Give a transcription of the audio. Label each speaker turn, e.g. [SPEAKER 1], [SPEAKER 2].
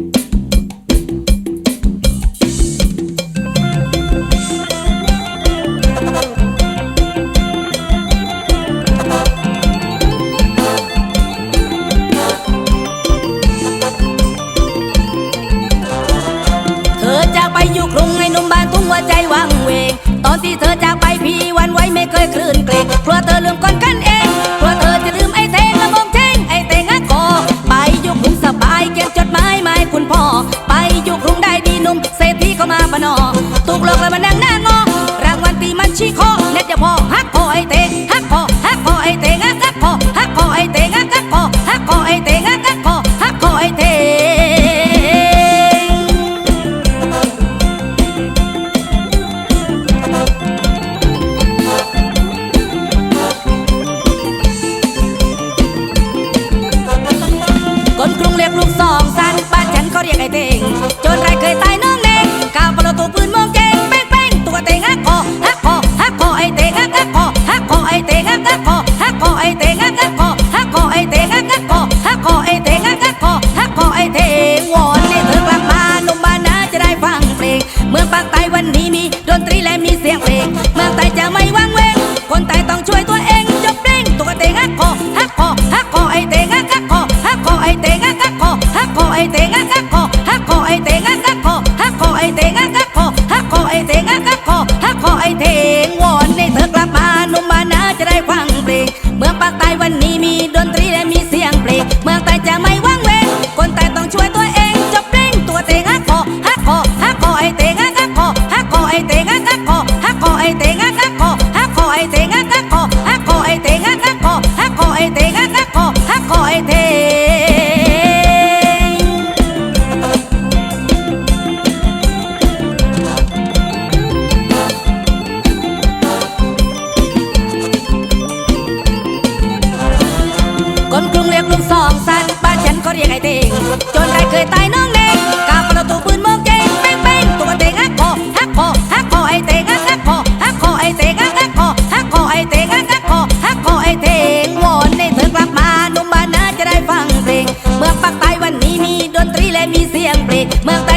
[SPEAKER 1] Thank you. เรียกลูกสองสันบ้านฉันเขาเรียกไอ้เต่งจนใครเคยตายน้องเน่งกาวปละตัวปืนมองเจงเป้งเป้งตัวเต่งฮักคอฮักคอฮักคอไอ้เต่งฮักฮักคอฮักคอไอ้เต่งฮักฮักคอฮักคอไอ้เตงฮักฮักคอฮักคอไอ้เตงฮักฮักคอฮักคอไอ้เตงฮักฮักคอฮักคอไอ้เตงวอนให้เธอกลับมาหนุ่มบ้านนาจะได้ฟังเพลง เมืองปากไตวันนี้มีดนตรีและมีเสียงเพลง เมืองไตจะไม่วางเวงคนไต today. เพลงเมืองปากใต้วันนี้มีดนตรีและมีเสียงเพลงเมืองใต้